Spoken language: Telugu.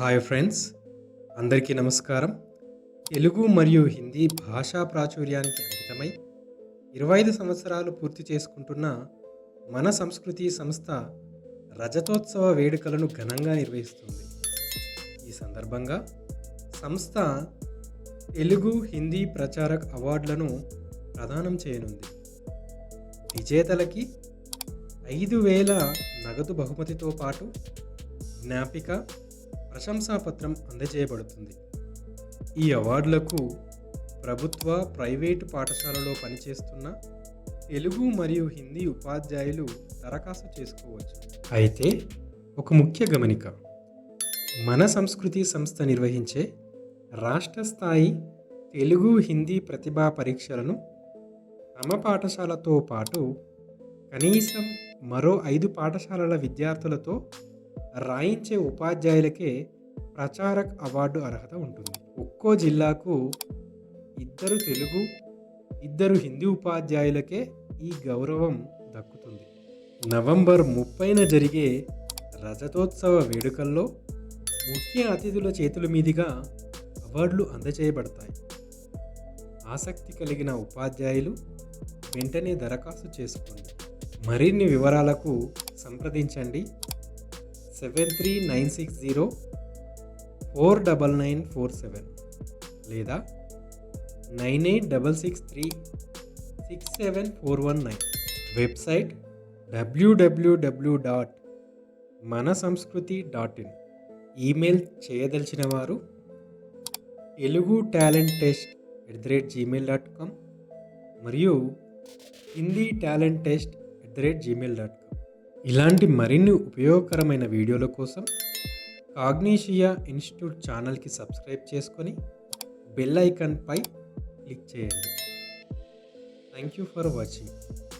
హాయ్ ఫ్రెండ్స్ అందరికీ నమస్కారం. తెలుగు మరియు హిందీ భాషా ప్రాచుర్యానికి అంకితమై ఇరవై ఐదు సంవత్సరాలు పూర్తి చేసుకుంటున్న మన సంస్కృతి సంస్థ రజతోత్సవ వేడుకలను ఘనంగా నిర్వహిస్తుంది. ఈ సందర్భంగా సంస్థ తెలుగు హిందీ ప్రచారక్ అవార్డులను ప్రదానం చేయనుంది. విజేతలకి ఐదు వేల నగదు బహుమతితో పాటు జ్ఞాపిక ప్రశంసాపత్రం అందజేయబడుతుంది. ఈ అవార్డులకు ప్రభుత్వ ప్రైవేటు పాఠశాలలో పనిచేస్తున్న తెలుగు మరియు హిందీ ఉపాధ్యాయులు దరఖాస్తు చేసుకోవచ్చు. అయితే ఒక ముఖ్య గమనిక. మన సంస్కృతి సంస్థ నిర్వహించే రాష్ట్ర స్థాయి తెలుగు హిందీ ప్రతిభా పరీక్షలను తమ పాఠశాలతో పాటు కనీసం మరో ఐదు పాఠశాలల విద్యార్థులతో రాయించే ఉపాధ్యాయులకే ప్రచారక్ అవార్డు అర్హత ఉంటుంది. ఒక్కో జిల్లాకు ఇద్దరు తెలుగు ఇద్దరు హిందీ ఉపాధ్యాయులకే ఈ గౌరవం దక్కుతుంది. నవంబర్ ముప్పైన జరిగే రజతోత్సవ వేడుకల్లో ముఖ్య అతిథుల చేతుల మీదుగా అవార్డులు అందజేయబడతాయి. ఆసక్తి కలిగిన ఉపాధ్యాయులు వెంటనే దరఖాస్తు చేసుకోండి. మరిన్ని వివరాలకు సంప్రదించండి. Seven three nine six zero four double nine four seven లేదా nine eight double six three six seven four one nine. Website W W W dot మన సంస్కృతి డాట్ ఇన్. ఈమెయిల్ చేయదలిచిన వారు Telugu talent test at the rate Gmail dot com మరియు Hindi talent test at the rate Gmail dot com. ఇలాంటి మరిన్ని ఉపయోగకరమైన వీడియోల కోసం కాగ్నీషియా ఇన్స్టిట్యూట్ ఛానల్కి సబ్స్క్రైబ్ చేసుకొని బెల్ ఐకాన్పై క్లిక్ చేయండి. Thank you for watching.